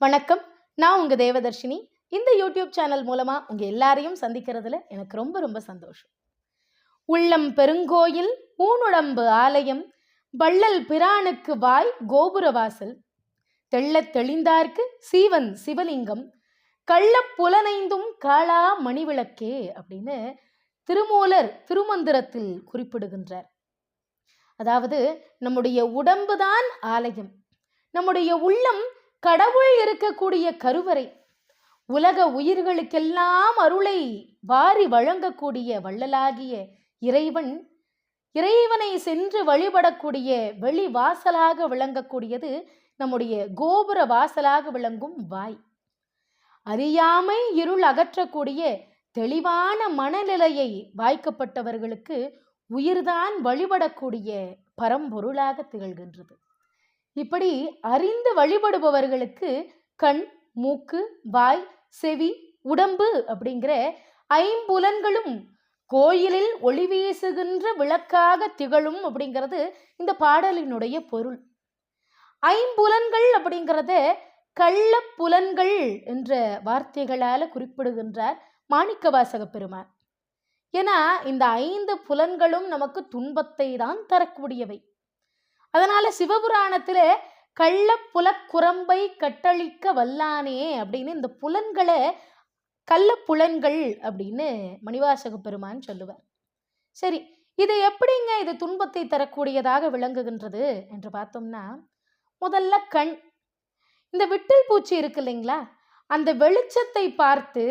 வணக்கம். நான் உங்கள் தேவதர்ஷினி. இந்த யூடியூப் சேனல் மூலமாக உங்கள் எல்லாரையும் சந்திக்கிறதுல எனக்கு ரொம்ப ரொம்ப சந்தோஷம். உள்ளம் பெருங்கோயில் ஊனுடம்பு ஆலயம் வள்ளல் பிரானுக்கு வாய் கோபுரவாசல் தெள்ளத் தெளிந்தார்க்கு சீவன் சிவலிங்கம் கள்ளப் புலனைந்தும் காளா மணிவிளக்கே அப்படின்னு திருமூலர் திருமந்திரத்தில் குறிப்பிடுகின்றார். அதாவது நம்முடைய உடம்புதான் ஆலயம். நம்முடைய உள்ளம் கடவுள் இருக்கக்கூடிய கருவறை. உலக உயிர்களுக்கெல்லாம் அருளை வாரி வழங்கக்கூடிய வள்ளலாகிய இறைவன் இறைவனை சென்று வழிபடக்கூடிய வெளி வாசலாக விளங்கக்கூடியது நம்முடைய கோபுர வாசலாக விளங்கும் வாய். அறியாமை இருள் அகற்றக்கூடிய தெளிவான மனநிலையை வாய்க்கப்பட்டவர்களுக்கு உயிர்தான் வழிபடக்கூடிய பரம்பொருளாக திகழ்கின்றது. இப்படி அறிந்து வழிபடுபவர்களுக்கு கண் மூக்கு வாய் செவி உடம்பு அப்படிங்கிற ஐம்புலன்களும் கோயிலில் ஒளி வீசுகின்ற விளக்காக திகழும் அப்படிங்கிறது இந்த பாடலினுடைய பொருள். ஐம்புலன்கள் அப்படிங்கிறத கள்ள புலன்கள் என்ற வார்த்தைகளால் குறிப்பிடுகின்றார் மாணிக்கவாசக பெருமான். ஏன்னா இந்த ஐந்து புலன்களும் நமக்கு துன்பத்தை தான் தரக்கூடியவை. அதனால சிவபுராணத்துல கள்ள புலக்குரம்பை கட்டழிக்க வல்லானே அப்படின்னு இந்த புலன்களை கள்ள புலன்கள் அப்படின்னு மணிவாசக பெருமான் சொல்லுவார். சரி இது எப்படிங்க இது துன்பத்தை தரக்கூடியதாக விளங்குகின்றது என்று பார்த்தோம்னா முதல்ல கண். இந்த விட்டில் பூச்சி இருக்கு இல்லைங்களா? அந்த வெளிச்சத்தை பார்த்து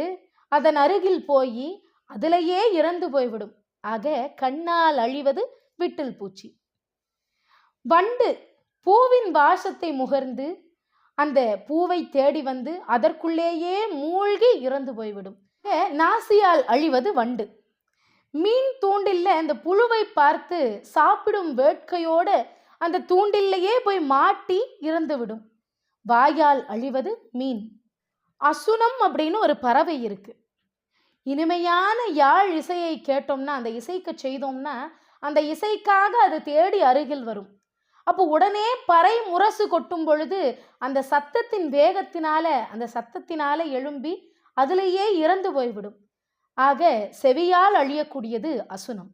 அதன் அருகில் போய் அதிலேயே இறந்து போய்விடும். ஆக கண்ணால் அழிவது விட்டில் பூச்சி. வண்டு பூவின் வாசத்தை முகர்ந்து அந்த பூவை தேடி வந்து அதற்குள்ளேயே மூழ்கி இறந்து போய்விடும். நாசியால் அழிவது வண்டு. மீன் தூண்டில்ல அந்த புழுவை பார்த்து சாப்பிடும் வேட்கையோட அந்த தூண்டில்லையே போய் மாட்டி இறந்துவிடும். வாயால் அழிவது மீன். அசுனம் அப்படின்னு ஒரு பறவை இருக்கு. இனிமையான யாழ் இசையை கேட்டோம்னா அந்த இசைக்கு செய்தோம்னா அந்த இசைக்காக அது தேடி அருகில் வரும். அப்போ உடனே பறை முரசு கொட்டும் பொழுது அந்த சத்தத்தின் வேகத்தினால அந்த சத்தத்தினால எழும்பி அதிலேயே இறந்து போய்விடும். ஆக செவியால் அழியக்கூடியது அசுனம்.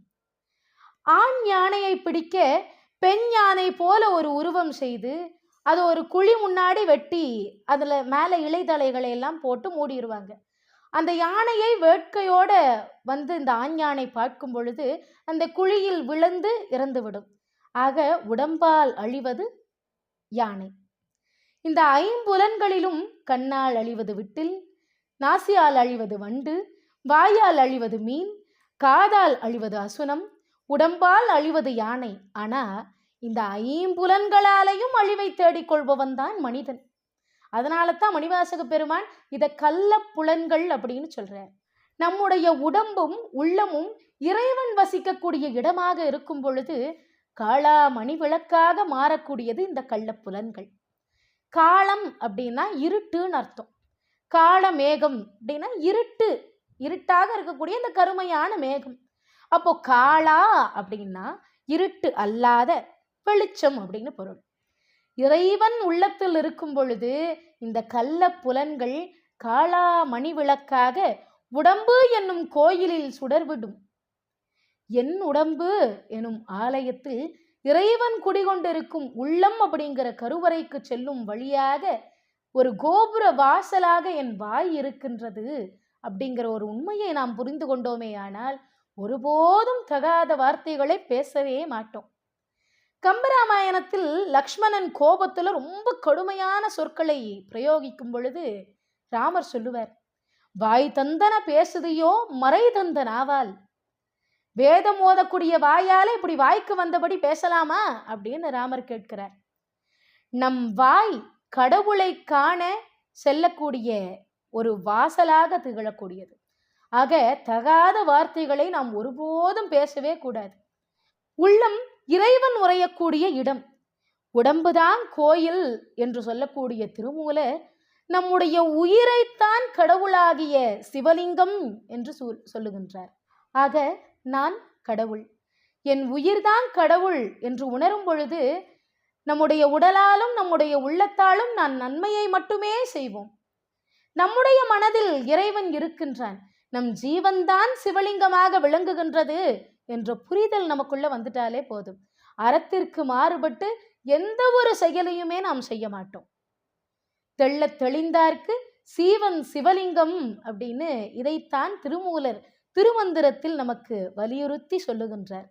ஆண் யானையை பிடிக்க பெண் யானை போல ஒரு உருவம் செய்து அது ஒரு குழி முன்னாடி வெட்டி அதில் மேலே இலைதலைகளை எல்லாம் போட்டு மூடிடுவாங்க அந்த யானையை வேட்கையோட வந்து இந்த ஆண் யானை பார்க்கும் பொழுது அந்த குழியில் விழுந்து இறந்துவிடும். ஆக உடம்பால் அழிவது யானை. இந்த ஐம்புலன்களிலும் கண்ணால் அழிவது விட்டில் நாசியால் அழிவது வண்டு வாயால் அழிவது மீன் காதால் அழிவது அசுனம் உடம்பால் அழிவது யானை. ஆனா இந்த ஐம்புலன்களாலையும் அழிவை தேடிக்கொள்பவன் தான் மனிதன். அதனால தான் மணிவாசக பெருமான் இதை கள்ள புலன்கள் அப்படின்னு சொல்றார். நம்முடைய உடம்பும் உள்ளமும் இறைவன் வசிக்கக்கூடிய இடமாக இருக்கும் பொழுது காளா மணி விளக்காக மாறக்கூடியது இந்த கள்ளப்புலன்கள். காலம் அப்படின்னா இருட்டுன்னு அர்த்தம். கால மேகம் அப்படின்னா இருட்டு இருட்டாக இருக்கக்கூடிய இந்த கருமையான மேகம். அப்போ காளா அப்படின்னா இருட்டு அல்லாத வெளிச்சம் அப்படின்னு பொருள். இறைவன் உள்ளத்தில் இருக்கும் பொழுது இந்த கள்ள புலன்கள் காளா மணி விளக்காக உடம்பு என்னும் கோயிலில் சுடர்விடும். என் உடம்பு எனும் ஆலயத்தில் இறைவன் குடிகொண்டிருக்கும் உள்ளம் அப்படிங்கிற கருவறைக்கு செல்லும் வழியாக ஒரு கோபுர வாசலாக என் வாய் இருக்கின்றது அப்படிங்கிற ஒரு உண்மையை நாம் புரிந்து கொண்டோமே ஆனால் ஒருபோதும் தகாத வார்த்தைகளை பேசவே மாட்டோம். கம்பராமாயணத்தில் லக்ஷ்மணன் கோபத்தில் ரொம்ப கடுமையான சொற்களை பிரயோகிக்கும் பொழுது ராமர் சொல்லுவார் வாய் தந்தன பேசுதையோ மறை தந்த நாவால் வேதம் ஓதக்கூடிய வாயால் இப்படி வாய்க்கு வந்தபடி பேசலாமா? அப்படின்னு ராமர் கேட்கிறார். நம் வாய் கடவுளை காண செல்லக்கூடிய ஒரு வாசலாக திகழக்கூடியது. ஆக தகாத வார்த்தைகளை நாம் ஒருபோதும் பேசவே கூடாது. உள்ளம் இறைவன் உரையக்கூடிய இடம். உடம்புதான் கோயில் என்று சொல்லக்கூடிய திருமூலர் நம்முடைய உயிரைத்தான் கடவுளாகிய சிவலிங்கம் என்று சொல்லுகின்றார். ஆக நான் கடவுள். என் உயிர்தான் கடவுள் என்று உணரும் பொழுது நம்முடைய உடலாலும் நம்முடைய உள்ளத்தாலும் நான் நன்மையை மட்டுமே செய்வோம். நம்முடைய மனதில் இறைவன் இருக்கின்றான். நம் ஜீவன்தான் சிவலிங்கமாக விளங்குகின்றது என்ற புரிதல் நமக்குள்ள வந்துட்டாலே போதும். அறத்திற்கு மாறுபட்டு எந்த ஒரு செயலையுமே நாம் செய்ய மாட்டோம். தெள்ளத் தெளிந்தார்க்கு சீவன் சிவலிங்கம் அப்படின்னு இதைத்தான் திருமூலர் திருமந்திரத்தில் நமக்கு வலியுறுத்தி சொல்லுகின்றார்.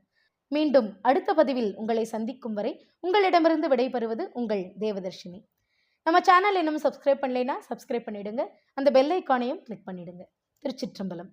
மீண்டும் அடுத்த பதிவில் உங்களை சந்திக்கும் வரை உங்களிடமிருந்து விடைபெறுவது உங்கள் தேவதர்ஷினி. நம்ம சேனல் இன்னும் சப்ஸ்கிரைப் பண்ணலைன்னா சப்ஸ்கிரைப் பண்ணிடுங்க. அந்த பெல் ஐக்கானையும் கிளிக் பண்ணிடுங்க. திருச்சிற்றம்பலம்.